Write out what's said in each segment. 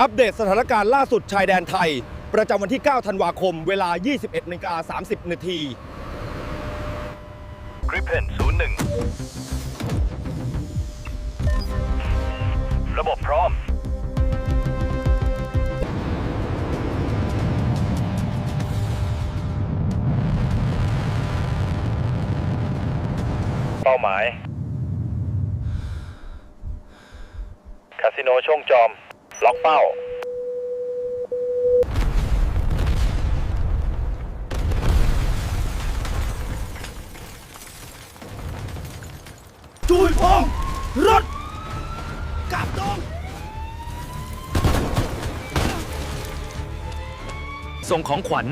อัปเดตสถานการณ์ล่าสุดชายแดนไทย ประจำวันที่ 9 ธันวาคม เวลา 21นาฬิกา30 นาทีกริเพน01 ระบบพร้อม เป้าหมาย คาสิโนช่วงจอม ล็อกเป้า จุยพงรถกลับตรงส่งของขวัญ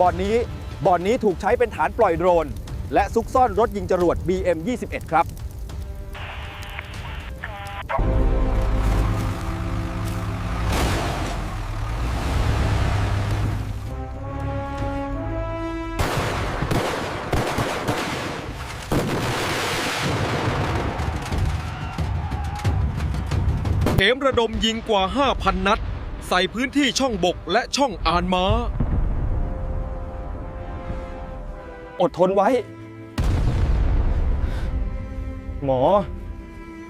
บ่อนนี้บ่อนนี้ถูกใช้เป็นฐานปล่อยโดรน และซุกซ่อนรถยิงจรวด BM21 ครับ เข็มระดมยิงกว่า 5,000 นัด ใส่พื้นที่ช่องบกและช่องอานม้า อดทนไว้ หมอ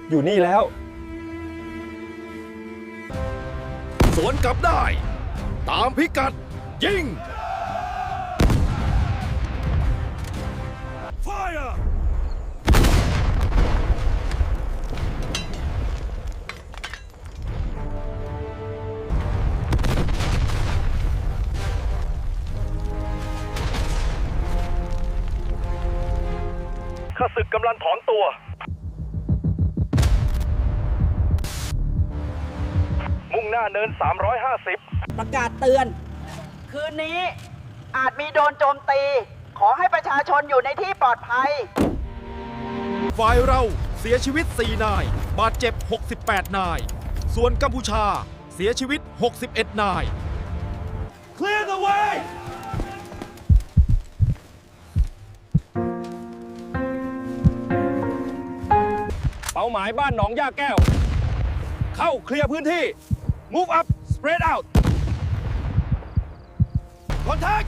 อยู่นี่แล้ว สวนกลับได้ ตามพิกัดยิง ข้าศึกกำลังถอนตัว มุ่งหน้าเนิน 350 ประกาศเตือน คืนนี้อาจมีโดนโจมตี ขอให้ประชาชนอยู่ในที่ปลอดภัย ฝ่ายเราเสียชีวิต 4 นาย บาดเจ็บ 68 นาย ส่วนกัมพูชาเสียชีวิต61 นาย Clear the way าหมายบ้านหนองย่าแก้ว เข้าเคลียร์พื้นที่ move up spread out contact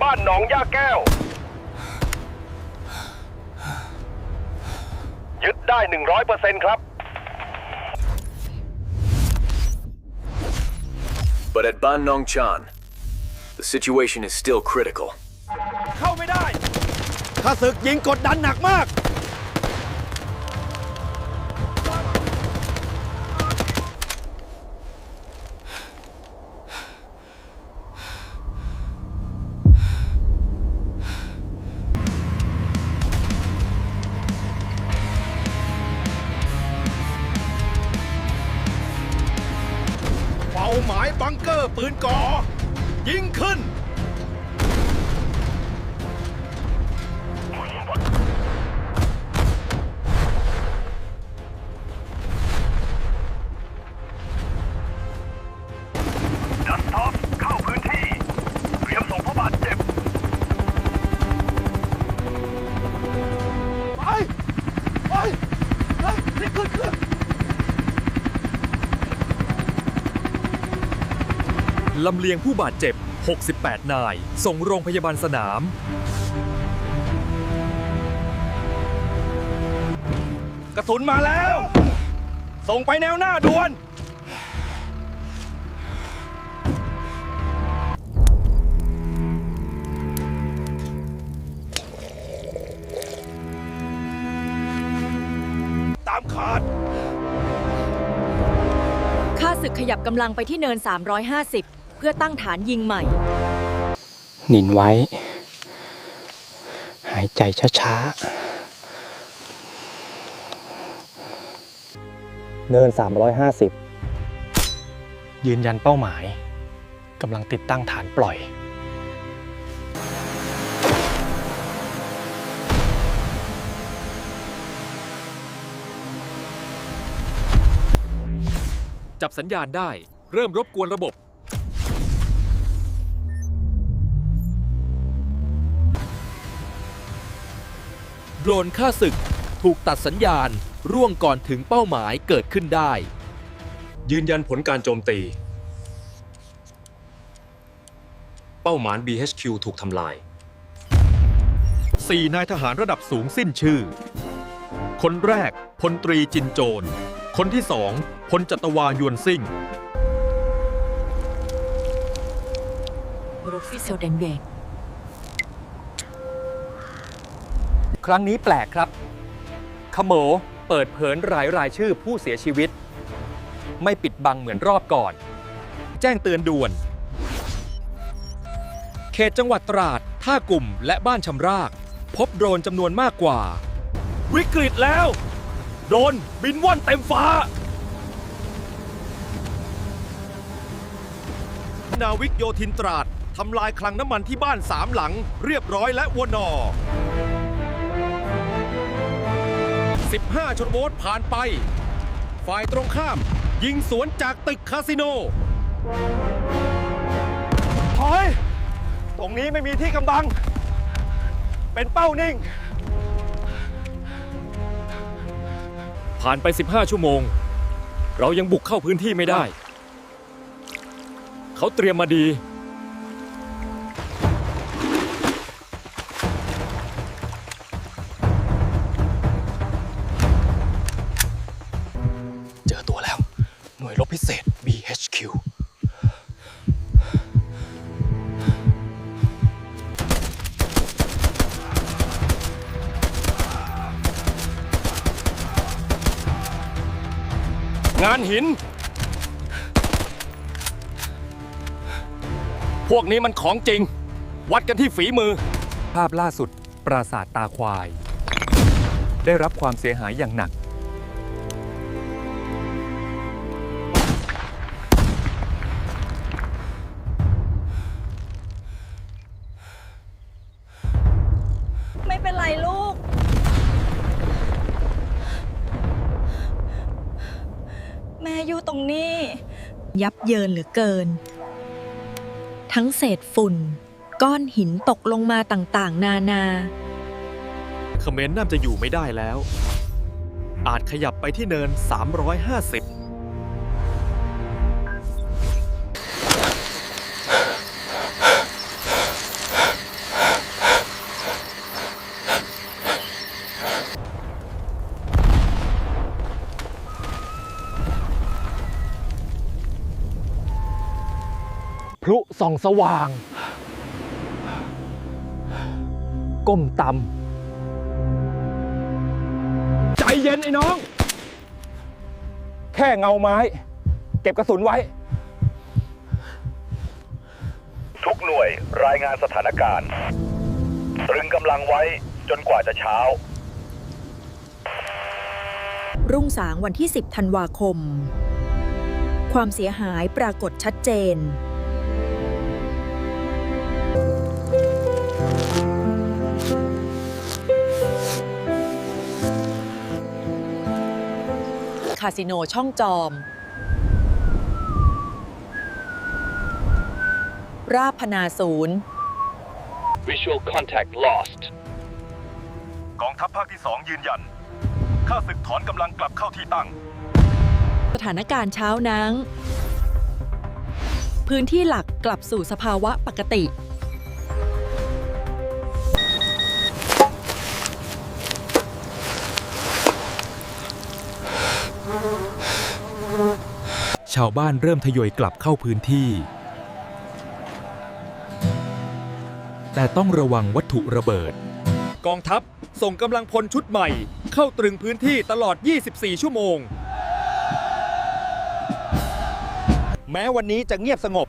บ้านหนองย่าแก้ว ยึดได้ 100%ครับ But at Ban Nong Chan, the situation is still critical. เข้าไม่ได้ ข้าศึกยิงกดดันหนักมาก อร์ปืนก่อ ยิงขึ้น ลำเลียงผู้บาดเจ็บ 68 นาย ส่งโรงพยาบาลสนาม กระสุนมาแล้ว ส่งไปแนวหน้าด่วน ตามขาด ข้าศึกขยับกำลังไปที่เนิน 350เพื่อตั้งฐานยิงใหม่นินไว้ หายใจช้าๆ เนิน 350 ยืนยันเป้าหมายกำลังติดตั้งฐานปล่อย จับสัญญาณได้ เริ่มรบกวนระบบ โดรนฆ่าศึก ถูกตัดสัญญาณ ร่วงก่อนถึงเป้าหมายเกิดขึ้นได้ ยืนยันผลการโจมตี เป้าหมาย BHQ ถูกทำลาย 4 นายทหารระดับสูงสิ้นชื่อ คนแรกพลตรีจินโจนคนที่สองพลจัตวายวนซิ่งรถฟิเซลเดนเบก ครั้งนี้แปลกครับ ขโมเปิดเผยรายรายชื่อผู้เสียชีวิต ไม่ปิดบังเหมือนรอบก่อน แจ้งเตือนด่วน เขตจังหวัดตราด ท่ากลุ่มและบ้านชำราก พบโดรนจำนวนมากกว่า วิกฤตแล้ว โดนบินว่อนเต็มฟ้า นาวิกโยธินตราดทำลายคลังน้ำมันที่บ้านสามหลัง เรียบร้อยและวนอ 15 ชนโวลต์ผ่านไป ฝ่ายตรงข้าม ยิงสวนจากตึกคาสิโน ถอย ตรงนี้ไม่มีที่กำบัง เป็นเป้านิ่ง ผ่านไป 15 ชั่วโมง เรายังบุกเข้าพื้นที่ไม่ได้ เขาเตรียมมาดี งานหิน พวกนี้มันของจริง วัดกันที่ฝีมือ ภาพล่าสุดปราสาทตาควาย ได้รับความเสียหายอย่างหนัก ม่อยู่ตรงนี้ ยับเยินเหลือเกิน ทั้งเศษฝุ่น ก้อนหินตกลงมาต่างๆ นานา เขมรน่าจะอยู่ไม่ได้แล้ว อาจขยับไปที่เนิน 350 ลุส่องสว่าง ก้มต่ใจเย็นไอ้น้อง แค่เงาไม้ เก็บกระสุนไว้ ทุกหน่วยรายงานสถานการณ์ ตรึงกำลังไว้จนกว่าจะเช้า รุ่งสางวันที่ 10 ธันวาคม ความเสียหายปรากฏชัดเจนาสิโนช่องจอม ราบพนาศูนย์ Visual contact lost. กองทัพภาคที่สองยืนยัน ข้าศึกถอนกำลังกลับเข้าที่ตั้ง สถานการณ์เช้านังพื้นที่หลักกลับสู่สภาวะปกติ ชาวบ้านเริ่มทยอยกลับเข้าพื้นที่ แต่ต้องระวังวัตถุระเบิด กองทัพส่งกำลังพลชุดใหม่ เข้าตรึงพื้นที่ตลอด 24 ชั่วโมง แม้วันนี้จะเงียบสงบ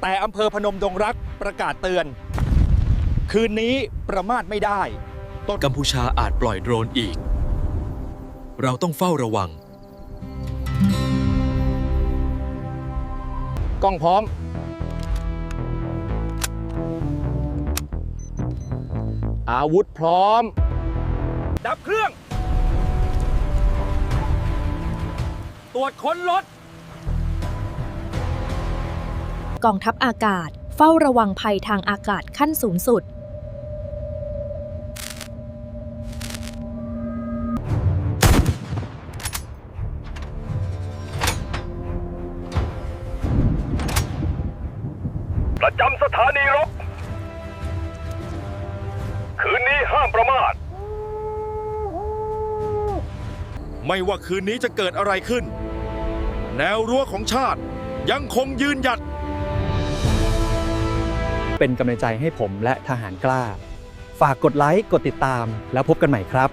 แต่อำเภอพนมดงรักประกาศเตือน คืนนี้ประมาทไม่ได้ กัมพูชาอาจปล่อยโดรนอีก เราต้องเฝ้าระวัง กล้องพร้อม อาวุธพร้อม ดับเครื่อง ตรวจค้นรถ กองทัพอากาศ เฝ้าระวังภัยทางอากาศขั้นสูงสุดามประมาท ไม่ว่าคืนนี้จะเกิดอะไรขึ้น แนวรั้วของชาติยังคงยืนหยัด เป็นกำลังใจให้ผมและทหารกล้า ฝากกดไลค์ กดติดตามแล้วพบกันใหม่ครับ